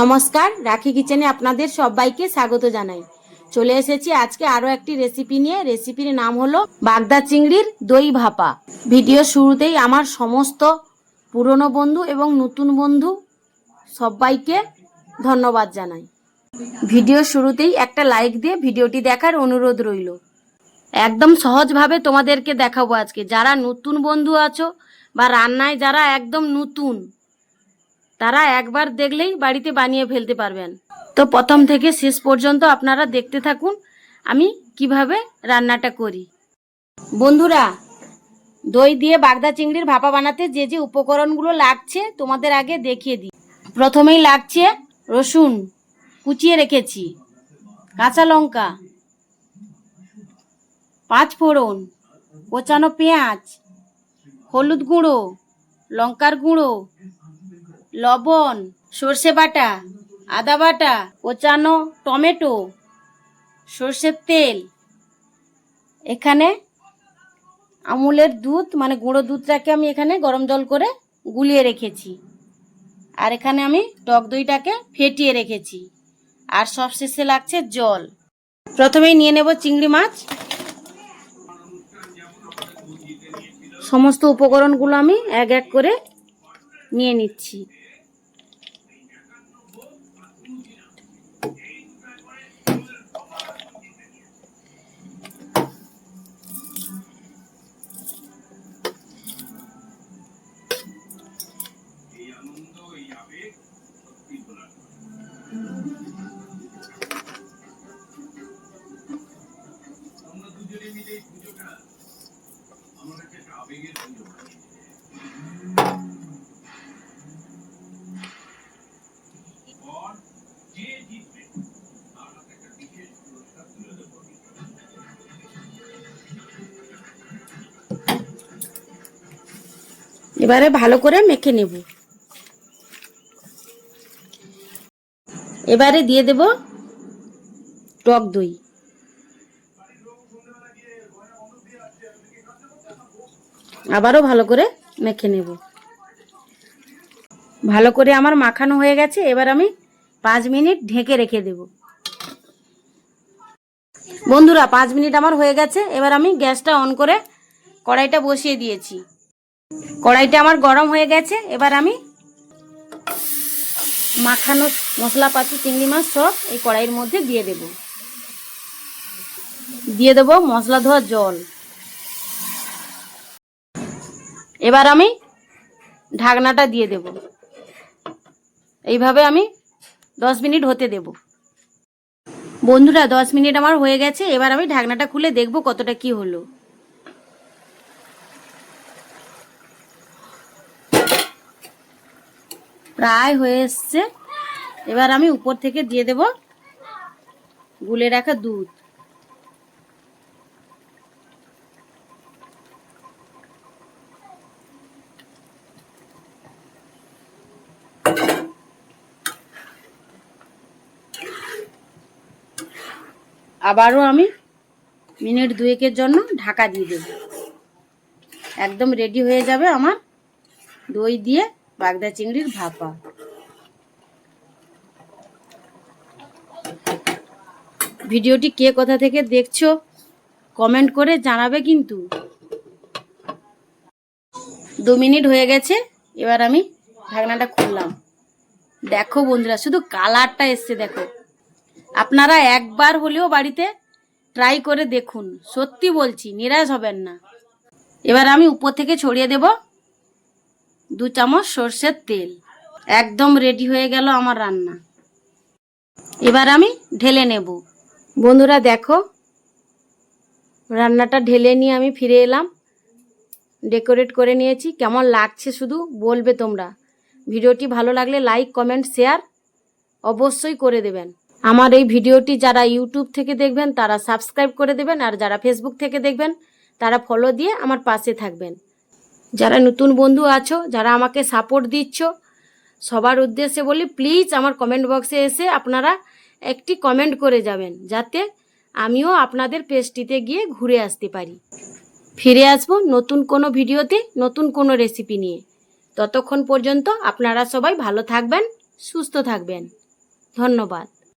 নমস্কার, রাখি কিচেনে আপনাদের সবাইকে স্বাগত জানাই। চলে এসেছি আজকে আরও একটি রেসিপি নিয়ে। রেসিপির নাম হলো বাগদা চিংড়ির দই ভাপা। ভিডিও শুরুতেই আমার সমস্ত পুরনো বন্ধু এবং নতুন বন্ধু সবাইকে ধন্যবাদ জানাই। ভিডিও শুরুতেই একটা লাইক দিয়ে ভিডিওটি দেখার অনুরোধ রইল। একদম সহজভাবে তোমাদেরকে দেখাবো আজকে। যারা নতুন বন্ধু আছো বা রান্নায় যারা একদম নতুন তারা একবার দেখলেই বাড়িতে বানিয়ে ফেলতে পারবেন। তো প্রথম থেকে শেষ পর্যন্ত আপনারা দেখতে থাকুন, আমি কীভাবে রান্নাটা করি। বন্ধুরা, দই দিয়ে বাগদা চিংড়ির ভাপা বানাতে যে যে উপকরণগুলো লাগছে তোমাদের আগে দেখিয়ে দিই। প্রথমেই লাগছে রসুন কুচিয়ে রেখেছি, কাঁচা লঙ্কা, পাঁচ ফোড়ন, কোচানো পেঁয়াজ, হলুদ গুঁড়ো, লঙ্কার গুঁড়ো লবণ, সর্ষে বাটা, আদা বাটা কোচানো টমেটো সর্ষের তেল। এখানে আমুলের দুধ মানে গুঁড়ো দুধটাকে আমি এখানে গরম জল করে গুলিয়ে রেখেছি। আর এখানে আমি টক দইটাকে ফেটিয়ে রেখেছি। আর সবশেষে লাগছে জল। প্রথমেই নিয়ে নেব চিংড়ি মাছ। সমস্ত উপকরণগুলো আমি এক এক করে নিয়ে নিচ্ছি। এবারে ভালো করে মেখে নেব। এবারে দিয়ে দেব টক দই। আবারও ভালো করে মেখে নেব। ভালো করে আমার মাখানো হয়ে গেছে, এবার আমি পাঁচ মিনিট ঢেকে রেখে দেব। বন্ধুরা, পাঁচ মিনিট আমার হয়ে গেছে, এবার আমি গ্যাসটা অন করে কড়াইটা বসিয়ে দিয়েছি। কড়াইটা আমার গরম হয়ে গেছে, এবার আমি মাখানো মশলাপাতি, চিংড়ি মাছ সব এই কড়াইয়ের মধ্যে দিয়ে দেব। দিয়ে দেব মশলা ধোয়া জল। এবার আমি ঢাকনাটা দিয়ে দেব। এইভাবে আমি দশ মিনিট হতে দেব। বন্ধুরা, দশ মিনিট আমার হয়ে গেছে, এবার আমি ঢাকনাটা খুলে দেখব কতটা কি হলো। প্রায় হয়ে এসছে। এবার আমি উপর থেকে দিয়ে দেব গুলে রাখা দুধ। আবারও আমি মিনিট দুয়েকের জন্য ঢাকা দিয়ে দেব। একদম রেডি হয়ে যাবে আমার দই দিয়ে বাগদা চিংড়ির ভাপা। ভিডিওটি কে কোথা থেকে দেখছ কমেন্ট করে জানাবে কিন্তু। দু মিনিট হয়ে গেছে, এবার আমি ঢাকনাটা খুললাম। দেখো বন্ধুরা, শুধু কালারটা এসছে, দেখো। আপনারা একবার হলেও বাড়িতে ট্রাই করে দেখুন। সত্যি বলছি, নিরাশ হবেন না। এবার আমি উপর থেকে ছড়িয়ে দেব দু চামচ সর্ষের তেল। একদম রেডি হয়ে গেল আমার রান্না। এবার আমি ঢেলে নেব। বন্ধুরা, দেখো, রান্নাটা ঢেলে নিয়ে আমি ফিরে এলাম। ডেকোরেট করে নিয়েছি। কেমন লাগছে শুধু বলবে তোমরা। ভিডিওটি ভালো লাগলে লাইক কমেন্ট শেয়ার অবশ্যই করে দেবেন। আমার এই ভিডিওটি যারা ইউটিউব থেকে দেখবেন, তারা সাবস্ক্রাইব করে দেবেন আর যারা ফেসবুক থেকে দেখবেন, তারা ফলো দিয়ে আমার পাশে থাকবেন। যারা নতুন বন্ধু আছো, যারা আমাকে সাপোর্ট দিচ্ছ, সবার উদ্দেশ্যে বলি প্লিজ আমার কমেন্ট বক্সে এসে আপনারা একটি কমেন্ট করে যাবেন, যাতে আমিও আপনাদের পেজটিতে গিয়ে ঘুরে আসতে পারি। ফিরে আসব নতুন কোনো ভিডিওতে, নতুন কোনো রেসিপি নিয়ে। ততক্ষণ পর্যন্ত আপনারা সবাই ভালো থাকবেন, সুস্থ থাকবেন। ধন্যবাদ।